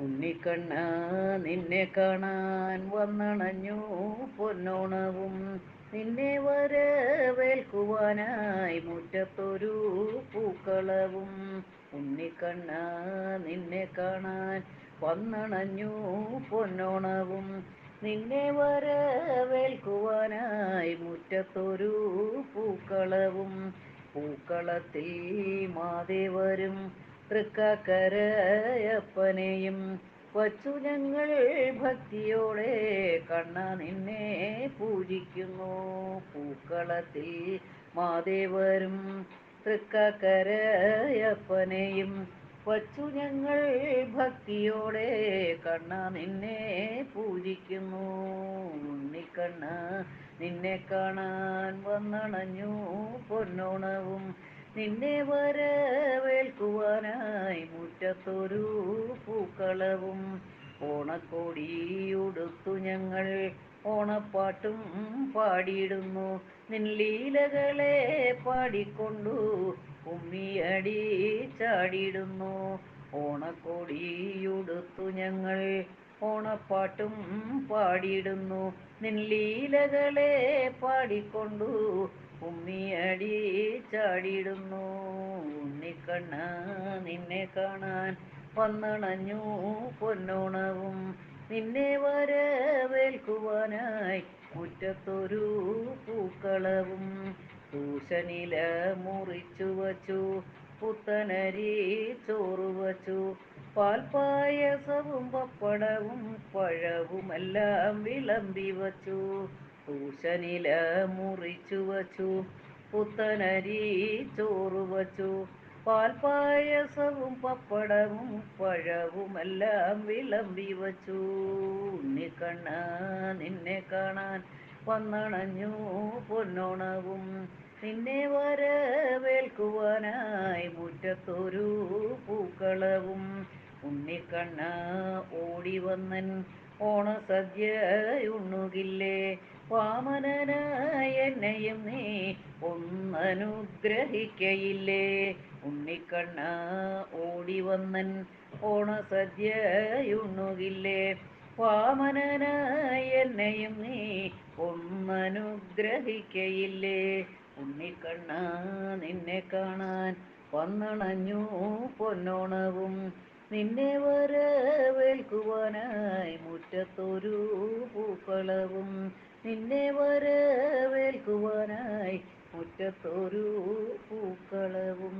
ഉണ്ണിക്കണ്ണ നിന്നെ കാണാൻ വന്നണഞ്ഞു. പൊന്നോണവും നിന്നെ വരവേൽക്കുവാനായി മുറ്റത്തൊരു പൂക്കളവും. ഉണ്ണിക്കണ്ണ നിന്നെ കാണാൻ വന്നണഞ്ഞു. പൊന്നോണവും നിന്നെ വരവേൽക്കുവാനായി മുറ്റത്തൊരു പൂക്കളവും. പൂക്കളത്തിൽ മാതേവരും തൃക്കാക്കരയപ്പനെയും വച്ചു ഞങ്ങൾ ഭക്തിയോടെ കണ്ണ നിന്നെ പൂജിക്കുന്നു. പൂക്കളത്തിൽ മാദേവരും തൃക്കാക്കരയപ്പനെയും വച്ചു ഞങ്ങൾ ഭക്തിയോടെ കണ്ണ നിന്നെ പൂജിക്കുന്നു. ഉണ്ണിക്കണ്ണ നിന്നെ കാണാൻ വന്നണഞ്ഞു പൊന്നോണവും നിന്നെ വരവേൽക്കുവാനായി മുറ്റത്തൊരു പൂക്കളവും ഓണക്കോടിയുടുത്തു ഞങ്ങൾ ഓണപ്പാട്ടും പാടിയിടുന്നു. നിൻ ലീലകളെ പാടിക്കൊണ്ടു ഉമ്മിയടി ചാടിയിടുന്നു. ഓണക്കോടിയുടുത്തു ഞങ്ങൾ ഓണപ്പാട്ടും പാടിയിടുന്നു. നിൻ ലീലകളെ പാടിക്കൊണ്ടു കുമ്മിയടി ചാടിയിടുന്നു. ഉണ്ണിക്കണ്ണ നിന്നെ കാണാൻ വന്നണഞ്ഞു. പൊന്നോണവും നിന്നെ വരവേൽക്കുവാനായി മുറ്റത്തൊരു പൂക്കളവും തൂശനില മുറിച്ചു വച്ചു. പുത്തനരി ചോറ് വച്ചു. പാൽപ്പായസവും പപ്പടവും പഴവുമെല്ലാം വിളമ്പി വച്ചു. തൂശനില മുറിച്ചു വച്ചു പുത്തനരി ചോറ് വച്ചു. പാൽപ്പായസവും പപ്പടവും പഴവുമെല്ലാം വിളമ്പി വച്ചു. ഉണ്ണിക്കണ്ണ നിന്നെ കാണാൻ വന്നണഞ്ഞു പൊന്നോണവും. നിന്നെ വരവേൽക്കുവാനായി മുറ്റത്തൊരു പൂക്കളവും. ഉണ്ണിക്കണ്ണ ഓടി വന്നൻ ഓണസദ്യയുണ്ണുകില്ലേ വാമനനായ എന്നെയും നീ ഒന്നനുഗ്രഹിക്കയില്ലേ? ഉണ്ണിക്കണ്ണ ഓടി വന്നൻ ഓണസദ്യയുണ്ണുകില്ലേ? വാമനനായ എന്നെയും നീ ഒന്നനുഗ്രഹിക്കയില്ലേ? ഉണ്ണിക്കണ്ണ നിന്നെ കാണാൻ വന്നണഞ്ഞു പൊന്നോണവും നിന്നെ വരവേൽക്കുവാനായി മുറ്റത്തൊരു പൂക്കളവും നിന്നെ വരവേൽക്കുവാനായി മുറ്റത്തൊരു പൂക്കളവും.